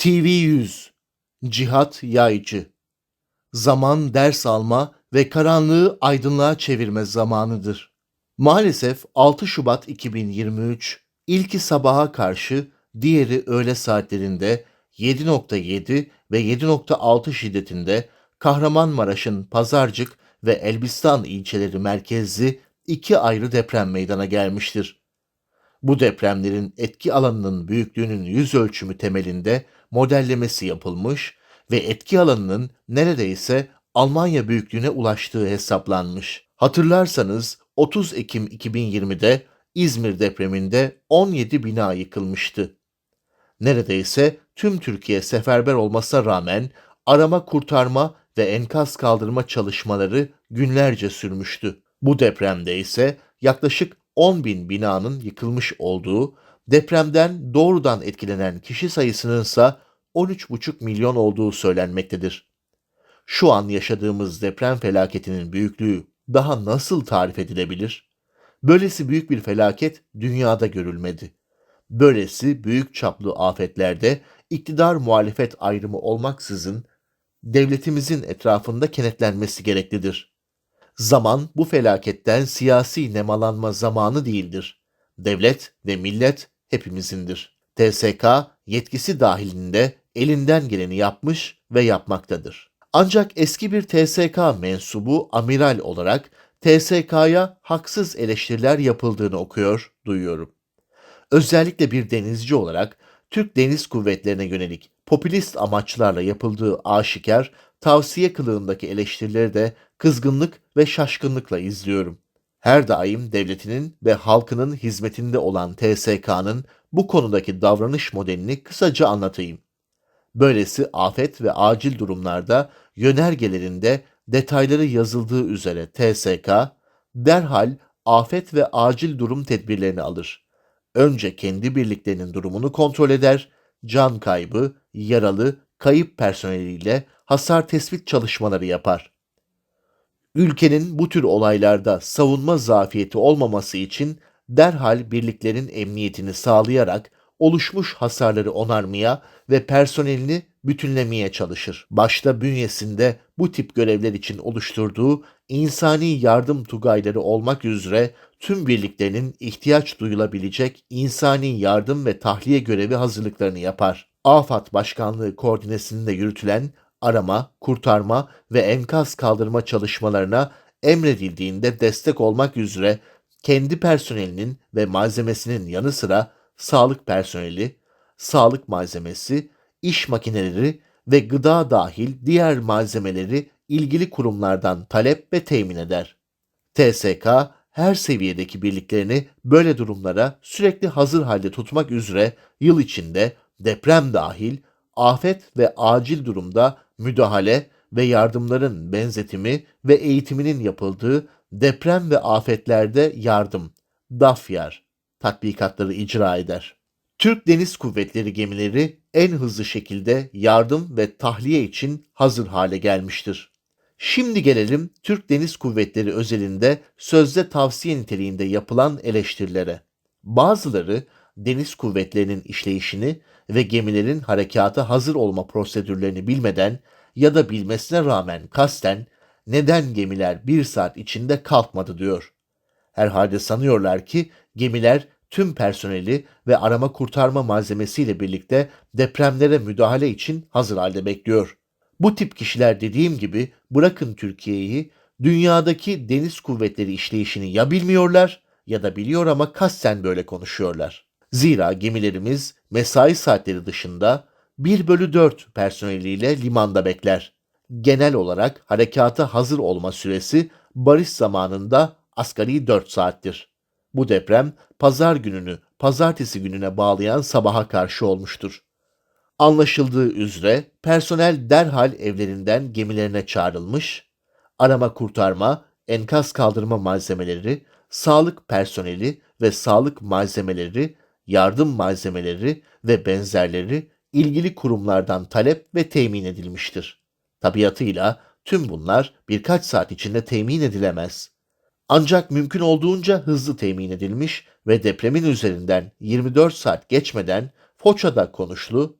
TV100 Cihat Yaycı Zaman ders alma ve karanlığı aydınlığa çevirme zamanıdır. Maalesef 6 Şubat 2023 ilki sabaha karşı diğeri öğle saatlerinde 7.7 ve 7.6 şiddetinde Kahramanmaraş'ın Pazarcık ve Elbistan ilçeleri merkezli iki ayrı deprem meydana gelmiştir. Bu depremlerin etki alanının büyüklüğünün yüz ölçümü temelinde modellemesi yapılmış ve etki alanının neredeyse Almanya büyüklüğüne ulaştığı hesaplanmış. Hatırlarsanız 30 Ekim 2020'de İzmir depreminde 17 bina yıkılmıştı. Neredeyse tüm Türkiye seferber olmasına rağmen arama kurtarma ve enkaz kaldırma çalışmaları günlerce sürmüştü. Bu depremde ise yaklaşık 10 bin binanın yıkılmış olduğu, depremden doğrudan etkilenen kişi sayısının ise 13,5 milyon olduğu söylenmektedir. Şu an yaşadığımız deprem felaketinin büyüklüğü daha nasıl tarif edilebilir? Böylesi büyük bir felaket dünyada görülmedi. Böylesi büyük çaplı afetlerde iktidar muhalefet ayrımı olmaksızın devletimizin etrafında kenetlenmesi gereklidir. Zaman bu felaketten siyasi nemalanma zamanı değildir. Devlet ve millet hepimizindir. TSK yetkisi dahilinde elinden geleni yapmış ve yapmaktadır. Ancak eski bir TSK mensubu amiral olarak TSK'ya haksız eleştiriler yapıldığını okuyor, duyuyorum. Özellikle bir denizci olarak Türk Deniz Kuvvetlerine yönelik popülist amaçlarla yapıldığı aşikar, tavsiye kılığındaki eleştirileri de kızgınlık ve şaşkınlıkla izliyorum. Her daim devletinin ve halkının hizmetinde olan TSK'nın bu konudaki davranış modelini kısaca anlatayım. Böylesi afet ve acil durumlarda yönergelerinde detayları yazıldığı üzere TSK derhal afet ve acil durum tedbirlerini alır. Önce kendi birliklerinin durumunu kontrol eder, can kaybı, yaralı, kayıp personeliyle hasar tespit çalışmaları yapar. Ülkenin bu tür olaylarda savunma zafiyeti olmaması için derhal birliklerin emniyetini sağlayarak oluşmuş hasarları onarmaya ve personelini bütünlemeye çalışır. Başta bünyesinde bu tip görevler için oluşturduğu insani yardım tugayları olmak üzere tüm birliklerinin ihtiyaç duyulabilecek insani yardım ve tahliye görevi hazırlıklarını yapar. AFAD Başkanlığı koordinesinde yürütülen arama, kurtarma ve enkaz kaldırma çalışmalarına emredildiğinde destek olmak üzere kendi personelinin ve malzemesinin yanı sıra sağlık personeli, sağlık malzemesi, iş makineleri ve gıda dahil diğer malzemeleri ilgili kurumlardan talep ve temin eder. TSK her seviyedeki birliklerini böyle durumlara sürekli hazır halde tutmak üzere yıl içinde deprem dahil afet ve acil durumda müdahale ve yardımların benzetimi ve eğitiminin yapıldığı deprem ve afetlerde yardım DAFYAR tatbikatları icra eder. Türk Deniz Kuvvetleri gemileri en hızlı şekilde yardım ve tahliye için hazır hale gelmiştir. Şimdi gelelim Türk Deniz Kuvvetleri özelinde sözde tavsiye niteliğinde yapılan eleştirilere. Bazıları deniz kuvvetlerinin işleyişini ve gemilerin harekata hazır olma prosedürlerini bilmeden ya da bilmesine rağmen kasten neden gemiler bir saat içinde kalkmadı diyor. Herhalde sanıyorlar ki gemiler tüm personeli ve arama kurtarma malzemesiyle birlikte depremlere müdahale için hazır halde bekliyor. Bu tip kişiler dediğim gibi bırakın Türkiye'yi dünyadaki deniz kuvvetleri işleyişini ya bilmiyorlar ya da biliyor ama kasten böyle konuşuyorlar. Zira gemilerimiz mesai saatleri dışında 1 bölü 4 personeliyle limanda bekler. Genel olarak harekata hazır olma süresi barış zamanında asgari 4 saattir. Bu deprem pazar gününü pazartesi gününe bağlayan sabaha karşı olmuştur. Anlaşıldığı üzere personel derhal evlerinden gemilerine çağrılmış, arama kurtarma, enkaz kaldırma malzemeleri, sağlık personeli ve sağlık malzemeleri, yardım malzemeleri ve benzerleri ilgili kurumlardan talep ve temin edilmiştir. Tabiatıyla tüm bunlar birkaç saat içinde temin edilemez. Ancak mümkün olduğunca hızlı temin edilmiş ve depremin üzerinden 24 saat geçmeden Foça'da konuşlu,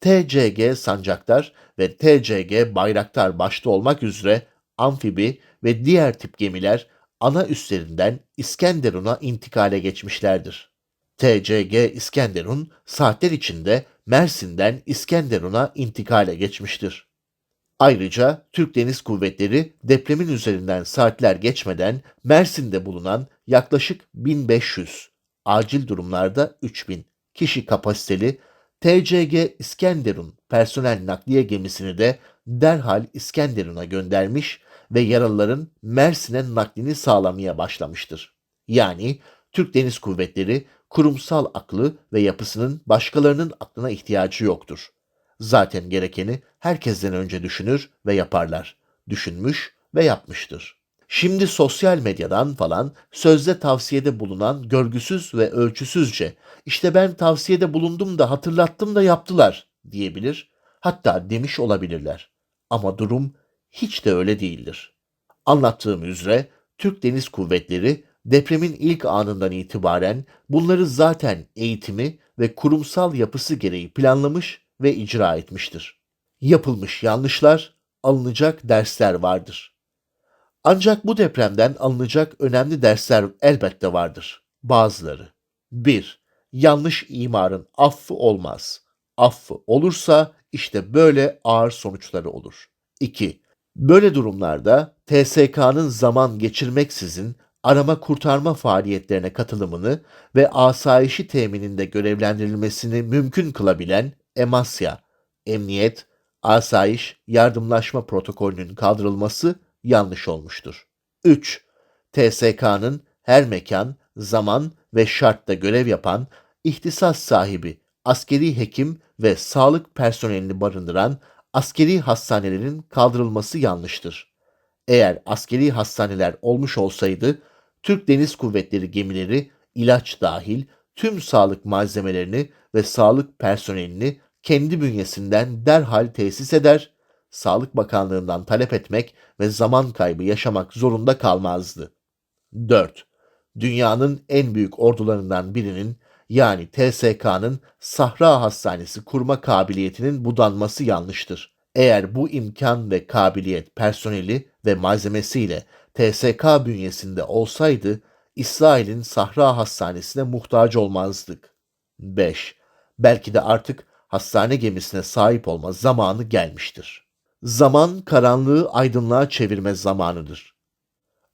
TCG Sancaktar ve TCG Bayraktar başta olmak üzere amfibi ve diğer tip gemiler ana üslerinden İskenderun'a intikale geçmişlerdir. TCG İskenderun saatler içinde Mersin'den İskenderun'a intikale geçmiştir. Ayrıca Türk Deniz Kuvvetleri depremin üzerinden saatler geçmeden Mersin'de bulunan yaklaşık 1500, acil durumlarda 3000 kişi kapasiteli TCG İskenderun personel nakliye gemisini de derhal İskenderun'a göndermiş ve yaralıların Mersin'e naklini sağlamaya başlamıştır. Yani Türk Deniz Kuvvetleri kurumsal aklı ve yapısının başkalarının aklına ihtiyacı yoktur. Zaten gerekeni herkesten önce düşünür ve yaparlar. Düşünmüş ve yapmıştır. Şimdi sosyal medyadan falan sözde tavsiyede bulunan görgüsüz ve ölçüsüzce işte ben tavsiyede bulundum da hatırlattım da yaptılar diyebilir. Hatta demiş olabilirler. Ama durum hiç de öyle değildir. Anlattığım üzere Türk Deniz Kuvvetleri depremin ilk anından itibaren bunları zaten eğitimi ve kurumsal yapısı gereği planlamış ve icra etmiştir. Yapılmış yanlışlar, alınacak dersler vardır. Ancak bu depremden alınacak önemli dersler elbette vardır. Bazıları. 1. Yanlış imarın affı olmaz. Affı olursa işte böyle ağır sonuçları olur. 2. Böyle durumlarda TSK'nın zaman geçirmeksizin arama kurtarma faaliyetlerine katılımını ve asayişi temininde görevlendirilmesini mümkün kılabilen EMASYA, Emniyet, Asayiş, Yardımlaşma Protokolünün kaldırılması yanlış olmuştur. 3. TSK'nın her mekan, zaman ve şartta görev yapan, ihtisas sahibi, askeri hekim ve sağlık personelini barındıran askeri hastanelerin kaldırılması yanlıştır. Eğer askeri hastaneler olmuş olsaydı, Türk Deniz Kuvvetleri gemileri ilaç dahil tüm sağlık malzemelerini ve sağlık personelini kendi bünyesinden derhal tesis eder, Sağlık Bakanlığı'ndan talep etmek ve zaman kaybı yaşamak zorunda kalmazdı. 4. Dünyanın en büyük ordularından birinin yani TSK'nın Sahra Hastanesi kurma kabiliyetinin budanması yanlıştır. Eğer bu imkan ve kabiliyet personeli ve malzemesiyle TSK bünyesinde olsaydı İsrail'in Sahra Hastanesi'ne muhtaç olmazdık. 5. Belki de artık hastane gemisine sahip olma zamanı gelmiştir. Zaman karanlığı aydınlığa çevirme zamanıdır.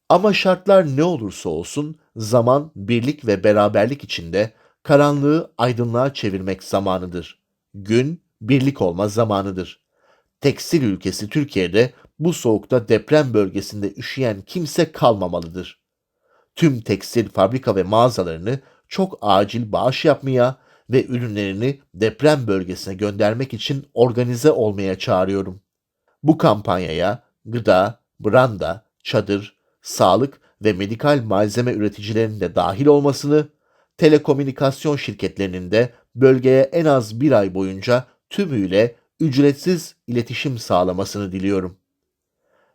Ama şartlar ne olursa olsun zaman birlik ve beraberlik içinde karanlığı aydınlığa çevirmek zamanıdır. Gün birlik olma zamanıdır. Tekstil ülkesi Türkiye'de bu soğukta deprem bölgesinde üşüyen kimse kalmamalıdır. Tüm tekstil fabrika ve mağazalarını çok acil bağış yapmaya ve ürünlerini deprem bölgesine göndermek için organize olmaya çağırıyorum. Bu kampanyaya gıda, branda, çadır, sağlık ve medikal malzeme üreticilerinin de dahil olmasını, telekomünikasyon şirketlerinin de bölgeye en az bir ay boyunca tümüyle ücretsiz iletişim sağlamasını diliyorum.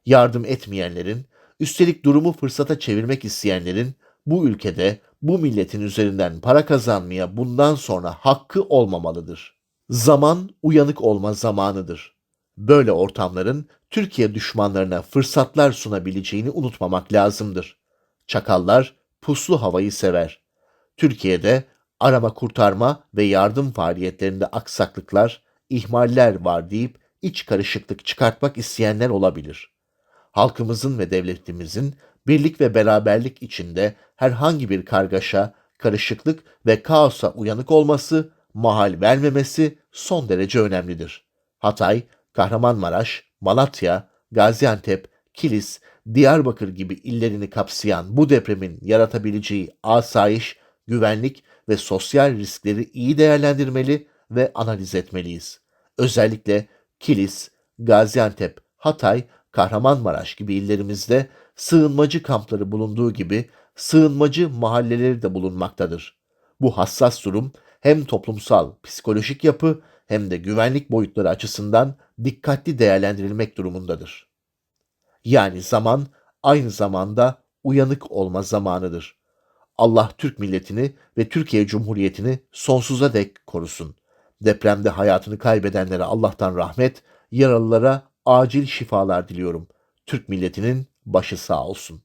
Yardım etmeyenlerin, üstelik durumu fırsata çevirmek isteyenlerin bu ülkede bu milletin üzerinden para kazanmaya bundan sonra hakkı olmamalıdır. Zaman uyanık olma zamanıdır. Böyle ortamların Türkiye düşmanlarına fırsatlar sunabileceğini unutmamak lazımdır. Çakallar puslu havayı sever. Türkiye'de arama kurtarma ve yardım faaliyetlerinde aksaklıklar, ihmaller var deyip iç karışıklık çıkartmak isteyenler olabilir. Halkımızın ve devletimizin birlik ve beraberlik içinde herhangi bir kargaşa, karışıklık ve kaosa uyanık olması, mahal vermemesi son derece önemlidir. Hatay, Kahramanmaraş, Malatya, Gaziantep, Kilis, Diyarbakır gibi illerini kapsayan bu depremin yaratabileceği asayiş, güvenlik ve sosyal riskleri iyi değerlendirmeli ve analiz etmeliyiz. Özellikle Kilis, Gaziantep, Hatay, Kahramanmaraş gibi illerimizde sığınmacı kampları bulunduğu gibi sığınmacı mahalleleri de bulunmaktadır. Bu hassas durum hem toplumsal, psikolojik yapı hem de güvenlik boyutları açısından dikkatli değerlendirilmek durumundadır. Yani zaman aynı zamanda uyanık olma zamanıdır. Allah Türk milletini ve Türkiye Cumhuriyeti'ni sonsuza dek korusun. Depremde hayatını kaybedenlere Allah'tan rahmet, yaralılara acil şifalar diliyorum. Türk milletinin başı sağ olsun.